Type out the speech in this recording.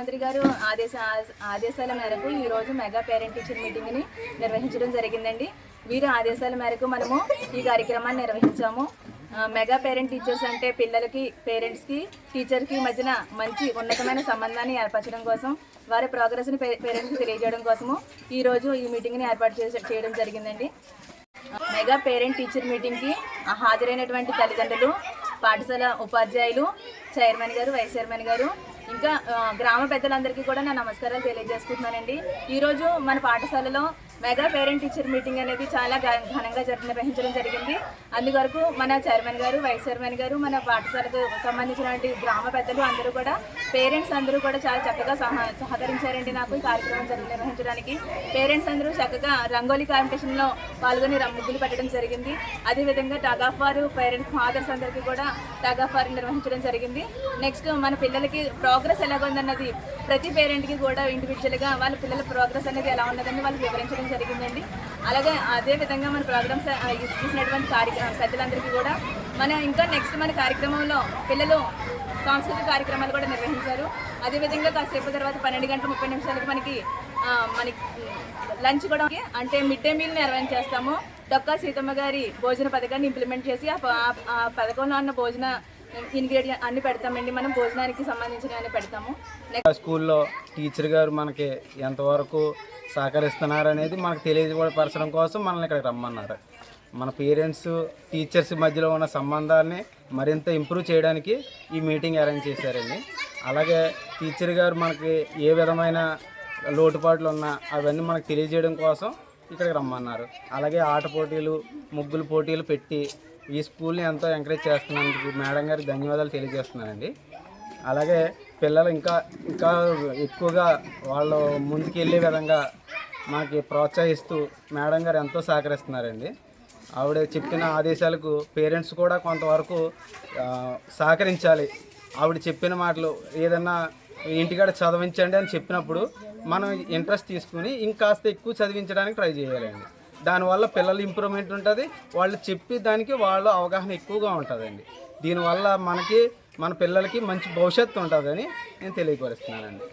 ముఖ్యమంత్రి గారు ఆదేశ ఆదేశాల మేరకు ఈరోజు మెగా పేరెంట్ టీచర్ మీటింగ్ని నిర్వహించడం జరిగిందండి. వీరి ఆదేశాల మేరకు మనము ఈ కార్యక్రమాన్ని నిర్వహించాము. మెగా పేరెంట్ టీచర్స్ అంటే పిల్లలకి పేరెంట్స్కి టీచర్కి మధ్యన మంచి ఉన్నతమైన సంబంధాన్ని ఏర్పరచడం కోసం వారి ప్రోగ్రెస్ని పే పేరెంట్స్కి తెలియజేయడం కోసము ఈరోజు ఈ మీటింగ్ని ఏర్పాటు చేయడం జరిగిందండి. మెగా పేరెంట్ టీచర్ మీటింగ్కి హాజరైనటువంటి తల్లిదండ్రులు పాఠశాల ఉపాధ్యాయులు చైర్మన్ గారు వైస్ చైర్మన్ గారు ఇంకా గ్రామ పెద్దలందరికీ కూడా నా నమస్కారాలు తెలియజేసుకుంటున్నానండి. ఈరోజు మన పాఠశాలలో మెగా పేరెంట్ టీచర్ మీటింగ్ అనేది చాలా ఘనంగా జరిగిన నిర్వహించడం జరిగింది. అందువరకు మన చైర్మన్ గారు వైస్ చైర్మన్ గారు మన పాఠశాలకు సంబంధించినటువంటి గ్రామ పెద్దలు అందరూ కూడా పేరెంట్స్ అందరూ కూడా చాలా చక్కగా సహ సహకరించారండి నాకు ఈ కార్యక్రమం నిర్వహించడానికి. పేరెంట్స్ అందరూ చక్కగా రంగోలీ కాంపిటీషన్లో పాల్గొని రం- ముగ్గులు పెట్టడం జరిగింది. అదేవిధంగా టగ్ ఆఫ్ వారు పేరెంట్స్ ఫాదర్స్ అందరికీ కూడా టగ్ ఆఫ్ వారు నిర్వహించడం జరిగింది. నెక్స్ట్ మన పిల్లలకి ప్రోగ్రెస్ ఎలాగుందన్నది ప్రతి పేరెంట్కి కూడా ఇండివిజువల్గా వాళ్ళ పిల్లల ప్రోగ్రెస్ అనేది ఎలా ఉన్నదని వాళ్ళు వివరించడం జరిగిందండి. అలాగే అదే విధంగా మన ప్రోగ్రామ్స్ ఆ, చూసినటువంటి కార్యక్రమం పెద్దలందరికీ కూడా. మన ఇంకా నెక్స్ట్ మన కార్యక్రమంలో పిల్లలు సాంస్కృతిక కార్యక్రమాలు కూడా నిర్వహించారు. అదేవిధంగా కాసేపు తర్వాత పన్నెండు గంటల ముప్పై నిమిషాలకి మనకి మనకి లంచ్ కూడా అంటే మిడ్ డే మీల్ నిర్వహించేస్తాము డొక్కా సీతమ్మ గారి భోజన పథకాన్ని ఇంప్లిమెంట్ చేసి ఆ పథకంలో ఉన్న భోజన ఇంగ్రీడియంట్ అన్ని పెడతామండి. మనం భోజనానికి సంబంధించిన అన్ని పెడతాము స్కూల్లో టీచర్ గారు మనకి ఎంతవరకు సహకరిస్తున్నారు అనేది మనకు తెలియపరచడం కోసం మనల్ని ఇక్కడికి రమ్మన్నారు. మన పేరెంట్స్ టీచర్స్ మధ్యలో ఉన్న సంబంధాన్ని మరింత ఇంప్రూవ్ చేయడానికి ఈ మీటింగ్ అరేంజ్ చేశారండి. అలాగే టీచర్ గారు మనకి ఏ విధమైన లోటుపాట్లు ఉన్నా అవన్నీ మనకు తెలియజేయడం కోసం ఇక్కడికి రమ్మన్నారు. అలాగే ఆట పోటీలు ముగ్గులు పోటీలు పెట్టి ఈ స్కూల్ని ఎంతో ఎంకరేజ్ చేస్తున్నందుకు మేడం గారికి ధన్యవాదాలు తెలియజేస్తున్నానండి. అలాగే పిల్లలు ఇంకా ఇంకా ఎక్కువగా వాళ్ళు ముందుకెళ్ళే విధంగా మనకి ప్రోత్సహిస్తూ మేడం గారు ఎంతో సహకరిస్తున్నారండి. ఆవిడ చెప్పిన ఆదేశాలకు పేరెంట్స్ కూడా కొంతవరకు సహకరించాలి. ఆవిడ చెప్పిన మాటలు ఏదన్నా ఇంటికాడ చదివించండి అని చెప్పినప్పుడు మనం ఇంట్రెస్ట్ తీసుకుని ఇంకాస్త ఎక్కువ చదివించడానికి ట్రై చేయాలండి. దానివల్ల పిల్లలు ఇంప్రూవ్మెంట్ ఉంటుంది. వాళ్ళు చెప్పి దానికి వాళ్ళ అవగాహన ఎక్కువగా ఉంటుందండి. దీనివల్ల మనకి మన పిల్లలకి మంచి భవిష్యత్తు ఉంటుందని నేను తెలియపరుస్తున్నానండి.